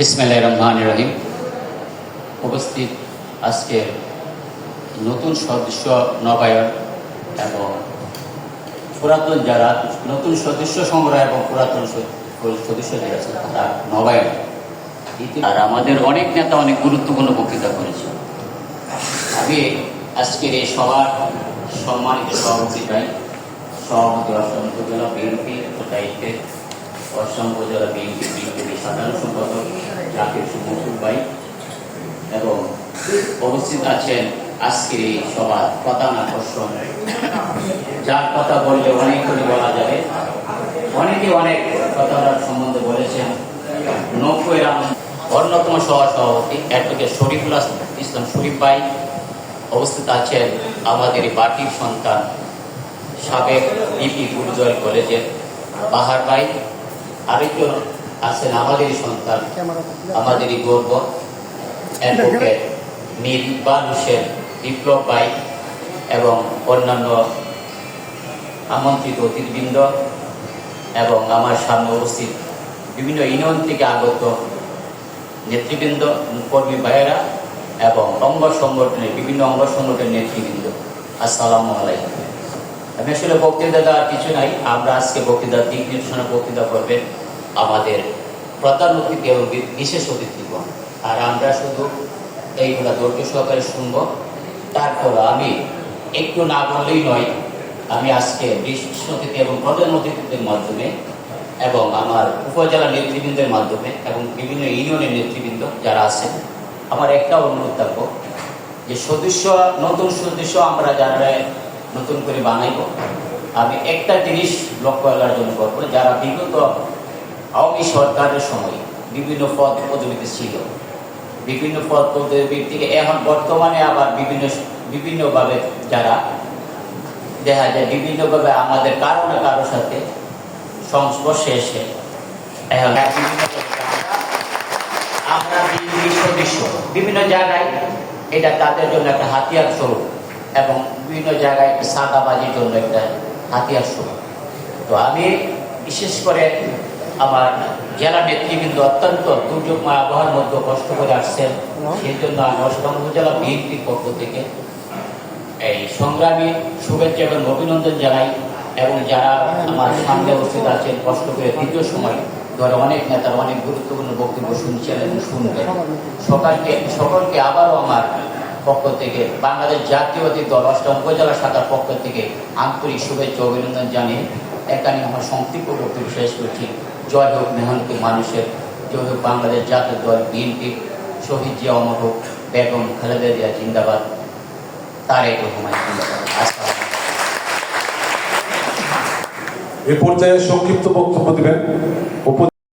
বিসমিল্লাহ রহমান রহিম। উপস্থিত আজকের নতুন সদস্য নবায়ন এবং পুরাতন যারা নতুন সদস্য সংগ্রহ এবং পুরাতন সদস্য যারা তারা নবায়ন। আর আমাদের অনেক নেতা অনেক গুরুত্বপূর্ণ বক্তৃতা করেছে। আমি আজকের এই সভার সম্মানিত সভাপতি চাই। সভাপতি অসম উপজেলা বিএনপি দায়িত্বে অসম বিএনপি সাধারণ সম্পাদক, জাকির ভাই এবং আছেন আজকের এই সভার যার কথা বললে বলা যাবে। অনেকে অনেক কথা তার সম্বন্ধে বলেছেন অন্যতম ইসলাম শরীফ ভাই অবস্থিত আছেন আমাদের পার্টির সন্তান সাবেক বিপি গুরুজয় কলেজের বাহার ভাই। আরেকজন আছেন আমাদেরই সন্তান, আমাদেরই গর্ব অ্যাডভোকেট হোসেন, বিপ্লব ভাই এবং অন্যান্য আমন্ত্রিত অতিথিবৃন্দ এবং আমার সামনে উপস্থিত বিভিন্ন ইউনিয়ন থেকে আগত নেতৃবৃন্দ, কর্মী ভাইয়েরা এবং অঙ্গ সংগঠনের বিভিন্ন অঙ্গ সংগঠনের নেতৃবৃন্দ। আসসালামু আলাইকুম। আমি আসলে বক্তৃতা দেওয়ার কিছু নাই। আমরা আজকে বক্তৃতা দিক নির্দেশনা, বক্তৃতা করবেন আমাদের প্রধান অতিথি এবং বিশেষ অতিথিগণ আর আমরা শুধু এইগুলা ধৈর্য সহকারে শুনব। তারপর আমি একটু না বললেই নয়, আমি আজকে বিশেষ অতিথি এবং প্রধান অতিথিদের মাধ্যমে এবং আমার উপজেলা নেতৃবৃন্দের মাধ্যমে এবং বিভিন্ন ইউনিয়নের নেতৃবৃন্দ যারা আছেন, আমার একটা অনুরোধ থাকব যে সদস্য, নতুন সদস্য আমরা যারা নতুন করে বানাইব। আমি একটা জিনিস লক্ষ্য করার জন্য করব, যারা বিগত আওয়ামী সরকারের সময় বিভিন্ন পদ পদবিতে ছিল। বিভিন্ন পদ পদবি থেকে এখন বর্তমানে আবার বিভিন্ন, বিভিন্নভাবে যারা দেখা যায় বিভিন্নভাবে আমাদের কারও না কারোর সাথে সংস্পর্শে এসে এখন আমরা বিভিন্ন জায়গায় এটা তাদের জন্য একটা হাতিয়ার স্বরূপ। এবং বিভিন্ন জায়গায় একটা সাদাবাজির জন্য একটা হাতিয়ার স্বরূপ তো আমি বিশেষ করে আমার জেলা নেতৃবৃন্দ অত্যন্ত দুর্যোগময় আবহাওয়ার মধ্যে কষ্ট করে আসছেন। সেই জন্য আমি অষ্টম উপজেলা বিএনপির পক্ষ থেকে এই সংগ্রামী শুভেচ্ছা এবং অভিনন্দন জানাই এবং যারা আমার সামনে উপস্থিত আছেন কষ্ট করে দীর্ঘ সময় ধরে অনেক নেতার অনেক গুরুত্বপূর্ণ বক্তব্য শুনছেন এবং শুনবেন। সকালকে সকলকে আবারও আমার পক্ষ থেকে বাংলাদেশ জাতীয়বাদী দল অষ্টম উপজেলা শাখার পক্ষ থেকে আন্তরিক শুভেচ্ছা অভিনন্দন জানিয়ে এখানে আমার সংক্ষিপ্ত বক্তব্য শেষ করছি। জয় হোক মেহনতি মানুষের, জয় হোক বাংলাদেশ জাতীয় দল, বিএনপি, শহীদ জিয়া অমর হোক, বেগম খালেদা জিয়া জিন্দাবাদ, তারেক রহমান জিন্দাবাদ। এ পর্যায়ে সংক্ষিপ্ত বক্তব্য দিবেন